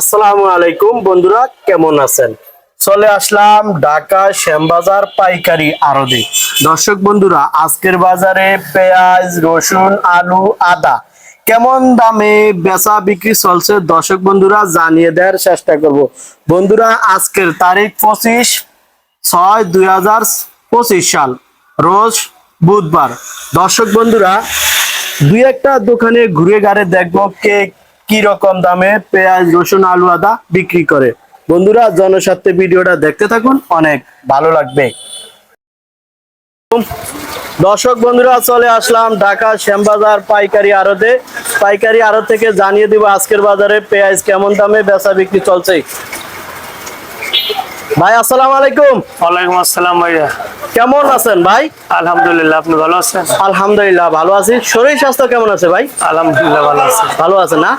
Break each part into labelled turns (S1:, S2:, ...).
S1: আসসালামু আলাইকুম, বন্ধুরা, কেমন আছেন? চলে আসলাম ঢাকা শ্যামবাজার পাইকারি আড়তে। দর্শক বন্ধুরা, আজকের বাজারে পেঁয়াজ, রসুন, আলু, আদা কেমন দামে বেচা বিক্রি চলছে দর্শক বন্ধুরা, জানিয়ে দেওয়ার চেষ্টা করব। বন্ধুরা, আজকের তারিখ পঁচিশ ছয় দুই সাল, রোজ বুধবার। দর্শক বন্ধুরা, দুই একটা দোকানে ঘুরে গাড়ে দেখব কে কি রকম দামে পেঁয়াজ, রসুন, আলু, আদা বিক্রি করে? বন্ধুরা, জনস্বার্থে ভিডিওটা দেখতে থাকুন, অনেক ভালো লাগবে। দর্শক বন্ধুরা, চলে আসলাম ঢাকা শ্যামবাজার পাইকারি আড়তে। পাইকারি আড়ত থেকে জানিয়ে দিব আজকের বাজারে পেঁয়াজ কেমন দামে বেচা বিক্রি চলছে। ভাই, আসসালামু আলাইকুম।
S2: ওয়ালাইকুম আসসালাম ভাইয়া।
S1: কেমন আছেন ভাই?
S2: আলহামদুলিল্লাহ আপনি ভালো আছেন?
S1: আলহামদুলিল্লাহ ভালো আছি। শরীর স্বাস্থ্য কেমন আছে ভাই?
S2: আলহামদুলিল্লাহ ভালো আছে।
S1: ভালো আছে না?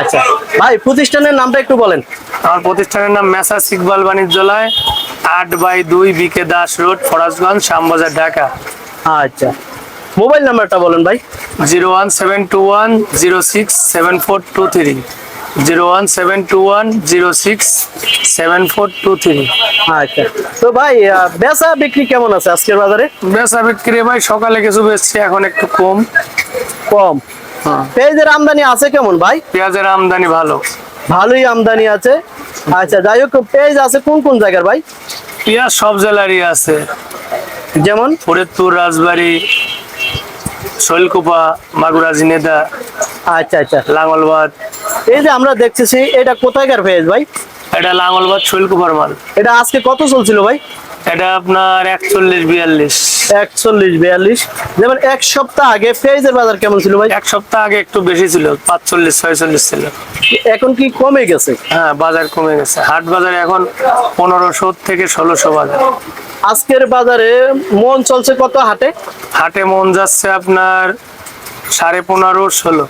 S1: আচ্ছা। ভাই প্রতিষ্ঠানের নামটা একটু বলেন।
S2: আমার প্রতিষ্ঠানের নাম মেসাস ইকবাল বাণিজ্যালয় আট বাই দুই বিকে দাস রোড ফরাজগঞ্জ শ্যামবাজার ঢাকা।
S1: আচ্ছা। মোবাইল নাম্বারটা বলেন ভাই।
S2: Zero one seven two one zero six seven four two three. Zero one seven two one zero six seven four two three.
S1: আচ্ছা। তো ভাই বেচা বিক্রি কেমন আছে আজকের বাজারে?
S2: বেচা বিক্রি ভাই সকালে কিছু বেচছি এখন একটু কম।
S1: কম।
S2: হ্যাঁ।
S1: পেঁয়াজের আমদানি আছে কেমন ভাই?
S2: পেঁয়াজের আমদানি ভালো।
S1: ভালোই আমদানি আছে। আচ্ছা যাই হোক পেঁয়াজ আছে কোন কোন জায়গার ভাই?
S2: পেঁয়াজ সব জেলারই আছে।
S1: যেমন?
S2: ফরিদপুর রাজবাড়ি শৈলকুপা মাগুরা জিনেদা
S1: আচ্ছা আচ্ছা।
S2: লাঙ্গলবাদ
S1: এই যে আমরা দেখতেছি এটা কোথায়কার পেঁয়াজ ভাই?
S2: এটা লাঙ্গলবাদ শৈলকুপার মাল।
S1: এটা আজকে কত চলছিল ভাই?
S2: এটা আপনার একচল্লিশ বিয়াল্লিশ।
S1: একচল্লিশ বিয়াল্লিশ। যেমন এক সপ্তাহ আগে পেঁয়াজের বাজার কেমন ছিল ভাই?
S2: এক সপ্তাহ আগে একটু বেশি ছিল পাঁচচল্লিশ ছয়চল্লিশ ছিল।
S1: এখন কি কমে গেছে?
S2: হ্যাঁ বাজার কমে গেছে। হাট বাজার এখন পনেরোশো থেকে ষোলোশো বাজার।
S1: আজকের বাজারে মন চলছে কত হাটে?
S2: হাটে মন যাচ্ছে আপনার সাড়ে পনেরো ষোলো।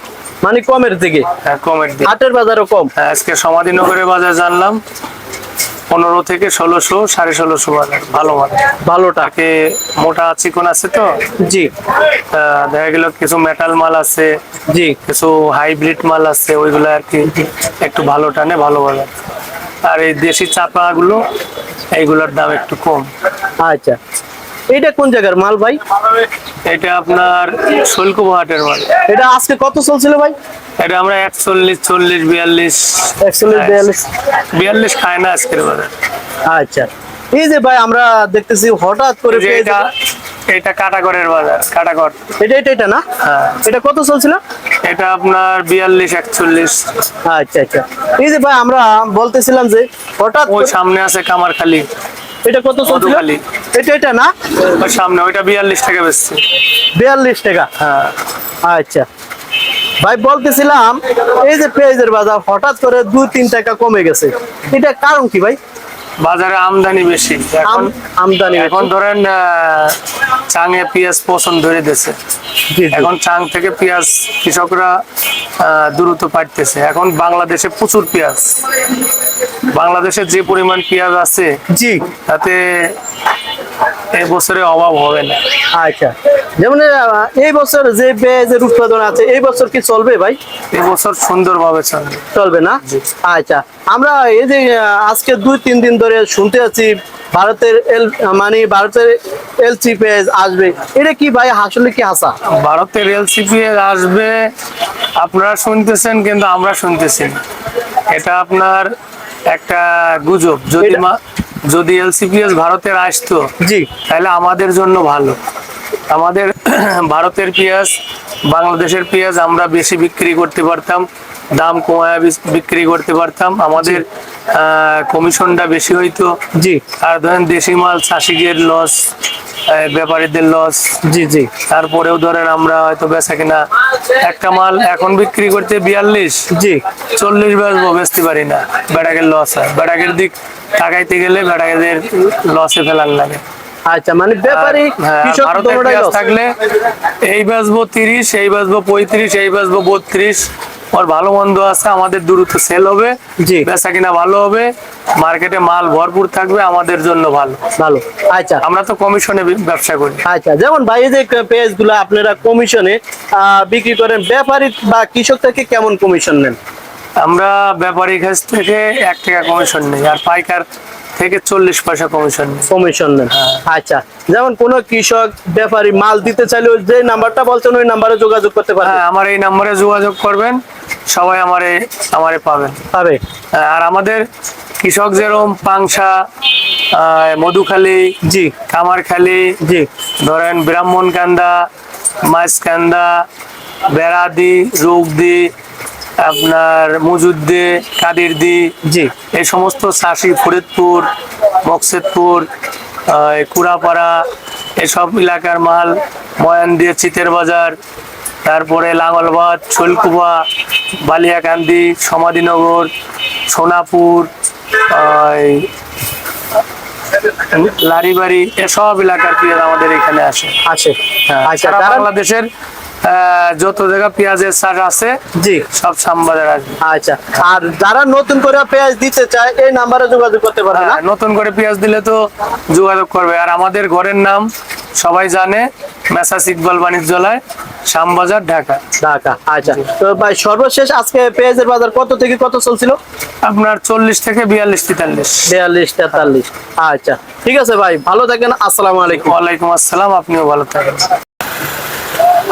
S1: মানে কমের দিকে?
S2: হ্যাঁ কমের দিকে।
S1: হাটের বাজারও কম?
S2: হ্যাঁ, আজকে সমাধিনগরের বাজার জানলাম। পনেরো থেকে ষোলোশো সাড়ে ষোলোশো ভালো বাজার।
S1: ভালোটা
S2: তাকে মোটা চিকন আছে তো?
S1: জি।
S2: দেখা গেল কিছু মেটাল মাল আছে
S1: জি।
S2: কিছু হাইব্রিড মাল আছে ওইগুলো আর কি একটু ভালো টানে ভালো বাজার। আর এই দেশি চাপা গুলো এইগুলোর দাম একটু কম।
S1: আচ্ছা। এটা কোন জায়গার মাল ভাই?
S2: এটা আপনার শুল্কু হাটের মাল।
S1: এটা আজকে কত চলছিল ভাই?
S2: এটা আমরা একচল্লিশ চল্লিশ বিয়াল্লিশ।
S1: একচল্লিশ বিয়াল্লিশ।
S2: বিয়াল্লিশ খায় না আজকের বাজার।
S1: আচ্ছা। এই যে ভাই আমরা দেখতেছি হঠাৎ করে
S2: এটা এটা কাটাগড়ের বাজার কাটাগড়
S1: এটা এটা এটা না?
S2: হ্যাঁ।
S1: এটা কত চলছিল?
S2: এটা আপনার বিয়াল্লিশ একচল্লিশ।
S1: আচ্ছা আচ্ছা। এই যে ভাই আমরা বলতেছিলাম যে হঠাৎ
S2: ওই সামনে আছে কামারখালি।
S1: এটা কত চলছিল এটা এটা না?
S2: সামনে ওইটা বিয়াল্লিশ টাকা বেচছে।
S1: বিয়াল্লিশ টাকা?
S2: হ্যাঁ।
S1: আচ্ছা। ভাই বলতেছিলাম এই যে পেঁয়াজের বাজার হঠাৎ করে দুই তিন টাকা কমে গেছে। এটা কারণ কি ভাই?
S2: বাজারে আমদানি বেশি। এখন
S1: আমদানি
S2: এখন ধরেন চাঙে পেঁয়াজ পছন্দ ধরে
S1: জি।
S2: এখন চাং থেকে পেঁয়াজ কৃষকরা আহ, দ্রুত পাঠতেছে এখন বাংলাদেশে প্রচুর পেঁয়াজ। বাংলাদেশে যে পরিমাণ পেঁয়াজ আছে
S1: জি।
S2: তাতে এই বছরে অভাব হবে না।
S1: আচ্ছা। যেমন এই বছর যে পেঁয়াজের উৎপাদন আছে এই বছর কি চলবে ভাই?
S2: এই বছর সুন্দরভাবে চলবে।
S1: চলবে না? আচ্ছা আমরা এই যে আজকে দুই তিন দিন ধরে শুনতে আছি ভারতের এল মানে ভারতের এলসি পেঁয়াজ আসবে। এটা কি ভাই আসলে কি হাসা
S2: ভারতের এলসিপি আসবে আপনারা শুনতেছেন কিন্তু আমরা শুনতেছি এটা আপনার একটা গুজব। যদি যদি এলসিপিএস ভারতের আসতো
S1: জি।
S2: তাহলে আমাদের জন্য ভালো। আমাদের ভারতের পেঁয়াজ বাংলাদেশের পেঁয়াজ আমরা বেশি বিক্রি করতে পারতাম দাম কমায় বিক্রি করতে পারতাম। আমাদের কমিশনটা বেশি হইতো।
S1: জি।
S2: আর ধরেন দেশি মাল চাষিদের লস ব্যাপারীদের লস
S1: জি জি।
S2: তারপরেও ধরেন আমরা হয়তো বেচা কিনা। একটা মাল এখন বিক্রি করতে বিয়াল্লিশ
S1: জি।
S2: চল্লিশ বেচবো বেচতে পারি না। বেড়াগের লস হয়। বেড়াগের দিক তাকাইতে গেলে বেড়াগেদের লসে ফেলার লাগে।
S1: আচ্ছা মানে ব্যাপারী
S2: হ্যাঁ,
S1: কৃষক দোনোটাই
S2: থাকলে এই বেচবো তিরিশ এই বেচবো পঁয়ত্রিশ এই বেচবো বত্রিশ। ওর ভালো মন্দ আছে আমাদের দ্রুত সেল হবে।
S1: জি।
S2: বেচা কিনা ভালো হবে। মার্কেটে মাল ভরপুর থাকবে আমাদের জন্য ভালো।
S1: ভালো। আচ্ছা।
S2: আমরা তো কমিশনে ব্যবসা করি।
S1: আচ্ছা যেমন ভাই এই যে পেঁয়াজগুলো আপনারা কমিশনে বিক্রি করেন ব্যাপারী বা কৃষক থেকে কেমন কমিশন নেন?
S2: আমরা ব্যাপারীর কাছ থেকে এক টাকা কমিশন নেই আর পাইকার থেকে চল্লিশ পয়সা কমিশন
S1: কমিশন নেন।
S2: হ্যাঁ।
S1: আচ্ছা যেমন কোন কৃষক ব্যাপারী মাল দিতে চাইলে যে নাম্বারটা বলছেন ওই নাম্বারে যোগাযোগ করতে পারবে।
S2: হ্যাঁ আমার এই নাম্বারে যোগাযোগ করবেন সবাই আমারে আমারে পাবেন।
S1: পাবে।
S2: আর আমাদের কৃষক যেরকম পাংশা মধুখালী
S1: জি।
S2: কামারখালী
S1: জি।
S2: ধরেন ব্রাহ্মণকান্দা মাছকান্দা বেড়াদি রুগদি আপনার মজুদ্দে কাদিরদি
S1: জি।
S2: এই সমস্ত চাষি ফরিদপুর মকসেদপুর কুড়াপাড়া এসব এলাকার মাল ময়ান দিয়ে চিতের বাজার তারপরে লাঙ্গলবাদ শৈলকুপা বালিয়াকান্দি সমাধিনগর সোনাপুর লারিবাড়ি এসব এলাকার পেঁয়াজ আমাদের এখানে আসে।
S1: আছে
S2: হ্যাঁ,
S1: আচ্ছা
S2: বাংলাদেশের যত জায়গা পেঁয়াজের চাষ আছে
S1: জি।
S2: সব শ্যামবাজার আসবে।
S1: আচ্ছা আর যারা নতুন করে পেঁয়াজ দিতে চায় এই নাম্বারে যোগাযোগ করতে পারবে না?
S2: হ্যাঁ, নতুন করে পেঁয়াজ দিলে তো যোগাযোগ করবে। আর আমাদের ঘরের নাম সবাই জানে মেসাস ইকবাল বাণিজ্যালয় শ্যামবাজার ঢাকা।
S1: ঢাকা আচ্ছা। তো ভাই সর্বশেষ আজকে পেঁয়াজের বাজার কত থেকে কত চলছিল?
S2: আপনার চল্লিশ থেকে বিয়াল্লিশ তেতাল্লিশ।
S1: বিয়াল্লিশ তেতাল্লিশ। আচ্ছা ঠিক আছে ভাই ভালো থাকেন আসসালামু আলাইকুম।
S2: ওয়ালাইকুম আসসালাম আপনিও ভালো থাকেন।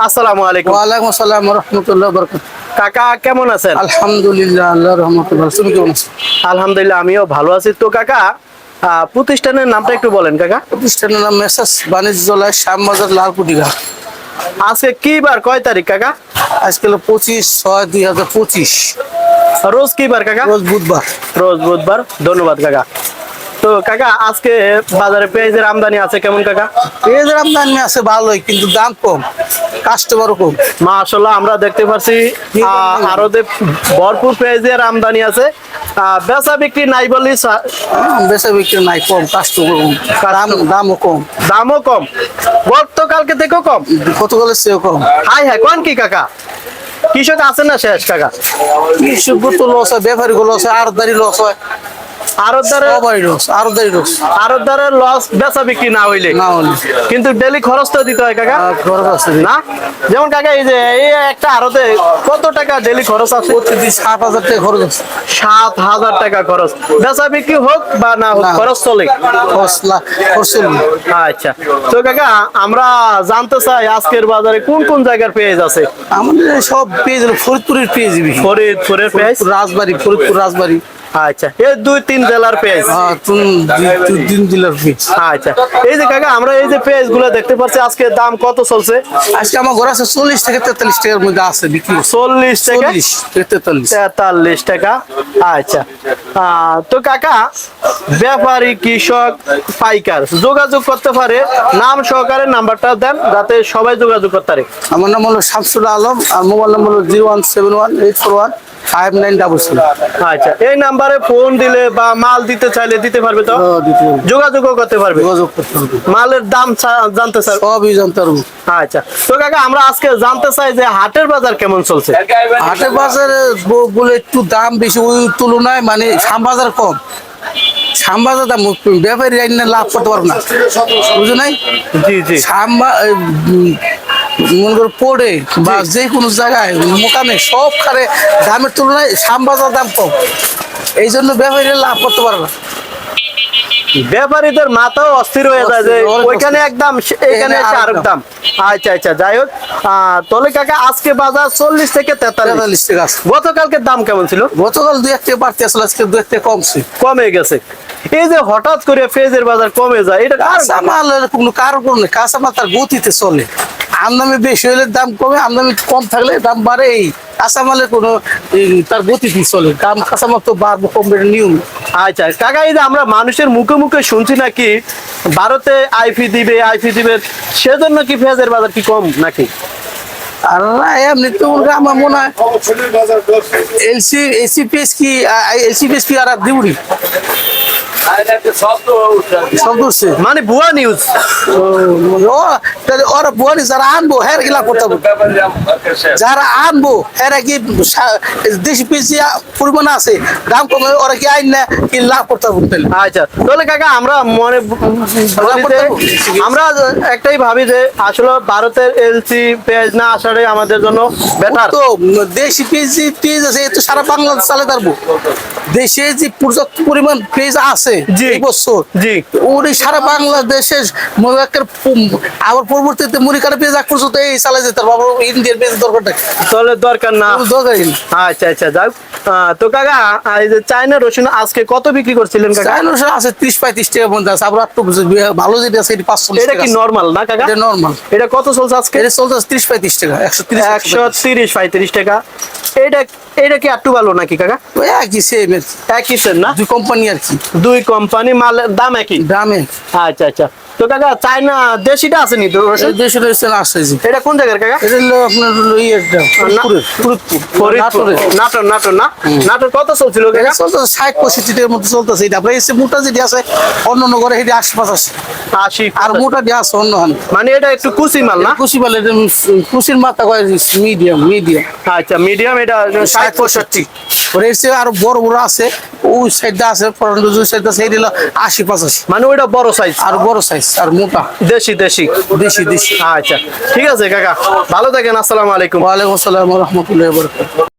S1: আসসালামু আলাইকুম।
S3: ওয়ালাইকুম আসসালাম রহমতুল্লাহ বরকত।
S1: কাকা কেমন আছেন?
S3: আলহামদুলিল্লাহ আল্লাহ রহমতুল্লাহ তুমি কেমন আছো?
S1: আলহামদুলিল্লাহ আমিও ভালো আছি। তো কাকা প্রতিষ্ঠানের নামটা একটু বলেন কাকা।
S3: প্রতিষ্ঠানের নাম মেসাস বাণিজ্যালয় শ্যামবাজার লালকুটিঘা
S1: আজকে কি বার? কয় তারিখ কাকা?
S3: আজকে হলো পঁচিশ ছয় দুই হাজার পঁচিশ।
S1: রোজ কি বার কাকা?
S3: রোজ বুধবার।
S1: রোজ বুধবার। ধন্যবাদ কাকা। তো কাকা আজকে বাজারে পেঁয়াজের আমদানি আছে কেমন কাকা?
S3: পেঁয়াজের আমদানি আছে ভালোই কিন্তু দাম কম কাস্টমারও কম।
S1: মাশাল্লাহ আমরা দেখতে পাচ্ছি আরও ভরপুর পেঁয়াজের আমদানি আছে। বেচা বিক্রি নাই বলি
S3: হ্যাঁ, বেচা বিক্রি নাই কম কাস্টমার দাম দামও কম।
S1: দামও কম। গতকালকে থেকেও কম?
S3: কতগুলো সেও কম।
S1: হাই হাই কোন কি কাকা? কৃষক আছে না শেষ কাকা?
S3: কৃষক তো লস হয় ব্যাপারী লস হয় আরদারি লস হয়। লস আরদারি লস
S1: আরতদারের লস বেচা বিক্রি না হইলে। কিন্তু ডেলি খরচ তো দিতে হয় কাকা।
S3: খরচ আছে
S1: না? যেমন কাকা এই যে এই একটা আরতে কত টাকা ডেলি খরচ আছে?
S3: সাত হাজার টাকা খরচ আছে।
S1: সাত হাজার টাকা খরচ। বেচা বিক্রি হোক বা না হোক খরচ চলে।
S3: খরচ লা- খরচ চলবে।
S1: আচ্ছা। তো কাকা আমরা জানতে চাই আজকের বাজারে কোন কোন জায়গার পেঁয়াজ আছে?
S3: আমাদের সব পেঁয়াজ ফরিদপুরের পেঁয়াজ
S1: ফরিদপুরের পেঁয়াজ?
S3: রাজবাড়ি ফরিদপুর রাজবাড়ি।
S1: আচ্ছা এই দুই তিন জেলার আচ্ছা এই যে কাকা আমরা এই যে গুলো দেখতে পাচ্ছি আজকে দাম কত চলছে?
S3: আজকে আমার ঘর আছে চল্লিশ থেকে তেতাল্লিশ টাকার মধ্যে আছে বিক্রি।
S1: চল্লিশ থেকে
S3: তেতাল্লিশ।
S1: তেতাল্লিশ টাকা? আচ্ছা তো কাকা ব্যাপারী কৃষক পাইকার যোগাযোগ করতে পারে নাম সহকারে নাম্বারটা দেন যাতে সবাই যোগাযোগ করতে পারে।
S3: আমার নাম হলো শামসুল আলম আর মোবাইল নাম্বার হলো zero one seven one eight four one. Five nine double
S1: আচ্ছা এই নাম্বারে ফোন দিলে বা মাল দিতে চাইলে দিতে পারবে তো? যোগাযোগও করতে পারবে।
S3: যোগাযোগ করতে হবে
S1: মালের দাম জানতে চাই।
S3: সবই জানতে পারব।
S1: আচ্ছা তো কাকা আমরা আজকে জানতে চাই যে হাটের বাজার কেমন চলছে?
S3: হাটের বাজারে বলে একটু দাম বেশি ওই তুলনায় মানে শ্যামবাজার কম। শ্যামবাজার দাম ব্যাপারী লাভ করতে পারব না। বুঝো নাই?
S1: জি জি।
S3: মনে করো পড়ে বা যে কোনো জায়গায় মোকামে সব খারে দামের তুলনায় শ্যামবাজার দাম কম। এই জন্য ব্যাপারীরা লাভ করতে পারে না।
S1: ব্যাপারীদের মাথাও অস্থির হয়ে যায় যে ওইখানে একদম এখানে
S3: এখানে
S1: আরেক দাম। আচ্ছা আচ্ছা যাই হোক। তাহলে কাকা আজকে বাজার চল্লিশ থেকে তেতাল্লিশ।
S3: তেতাল্লিশ টাকা আছে
S1: গতকালকের দাম কেমন ছিল?
S3: গতকাল দু এক টাকা বাড়তে আসলে আজকে দু এক টাকা কমছে
S1: কমে গেছে। এই যে হঠাৎ করে পেঁয়াজের বাজার কমে যায় এটা কার
S3: কাঁচা মাল কোনো কারণ নেই। কাঁচা মাল তার গতিতে চলে। আমদামি বেশি হলে দাম কমে আমদামি কম থাকলে দাম বাড়ে এই কাঁচা মালের কোনো তার গতিতে চলে। দাম কাঁচা মাল তো বাড়বো কমবে নিয়ম।
S1: আচ্ছা কাকা এই যে আমরা মানুষের মুখে মুখে শুনছি নাকি ভারতে আইফি দিবে আইফি দিবে সেজন্য কি পেঁয়াজের বাজার কি কম নাকি?
S3: আর না এমনি তো আমার মনে হয় এলসি এসি পেস কি এলসি কি আর দিউরি
S1: মানে ভুয়া নিউজ
S3: ওরা বুয়ানি যারা আনব গিলা করতে যারা আনব কি দেশি পিসি পরিমাণ আছে দাম কমে ওরা কি আইন না কি লাভ করতে
S1: আচ্ছা তাহলে কাকা আমরা মনে আমরা একটাই ভাবি যে আসলে ভারতের এলসি পেঁয়াজ না আসাটাই আমাদের জন্য বেটার
S3: তো দেশি পেঁয়াজি পেঁয়াজ আছে এ তো সারা বাংলাদেশ চালে পারব। দেশে যে পর্যাপ্ত পরিমাণ পেঁয়াজ আছে এই বছর।
S1: জি।
S3: সারা বাংলাদেশের মনে আবার পরবর্তীতে মুড়ি কাটা পেঁয়াজ এক পর্যন্ত এই চালা যেতে পারব ইন্ডিয়ার পেঁয়াজ দরকারটা
S1: তাহলে দরকার না।
S3: নেই।
S1: আচ্ছা আচ্ছা যাক। তো কাকা এই যে চায়না রসুন আজকে কত বিক্রি করছিলেন কাকা?
S3: চায়না রসুন আছে ত্রিশ পঁয়ত্রিশ টাকা পর্যন্ত আছে আবার একটু ভালো যেটা আছে এটি পাঁচশো
S1: এটা কি নরমাল না কাকা?
S3: এটা নর্মাল
S1: এটা কত চলছে আজকে?
S3: এটা চলতে ত্রিশ পঁয়ত্রিশ টাকা একশো ত্রিশ
S1: একশো তিরিশ পঁয়ত্রিশ টাকা। এটা এটা কি একটু ভালো নাকি কাকা?
S3: একই সেম
S1: একই সেন না?
S3: দুই কোম্পানি আর কি।
S1: দুই কোম্পানি মালের দাম একই?
S3: দামে।
S1: আচ্ছা আচ্ছা। তো কাকা চায়না দেশিটা আসেনি তো
S3: আসছে
S1: এটা কোন জায়গার কাকা?
S3: এটা হলো আপনার ইয়েটা ফরিদপুর।
S1: নাটোর নাটোর না? নাটোর কত চলছিল কাকা?
S3: টাকার মধ্যে চলতেছে এটা। আপনার এসে মোটা যেটি আছে অন্য আর মোটা দিয়ে আছে অন্য হান।
S1: মানে এটা একটু কুচি মাল না?
S3: কুচি বলে কুচির মাথা কয় মিডিয়াম মিডিয়াম।
S1: আচ্ছা মিডিয়াম এটা ষাট পঁয়ষট্টি।
S3: ওর এর চেয়ে বড় বড় আছে ওই সাইডটা আছে সাইডটা সেই দিল আশি পঁচাশি।
S1: মানে ওইটা বড় সাইজ
S3: আর বড় সাইজ আর মোটা।
S1: দেশি দেশি।
S3: দেশি দেশি।
S1: আচ্ছা। ঠিক আছে কাকা। ভালো থাকেন আসসালামু আলাইকুম।
S3: ওয়ালাইকুম আসসালাম রহমতুল্লাহ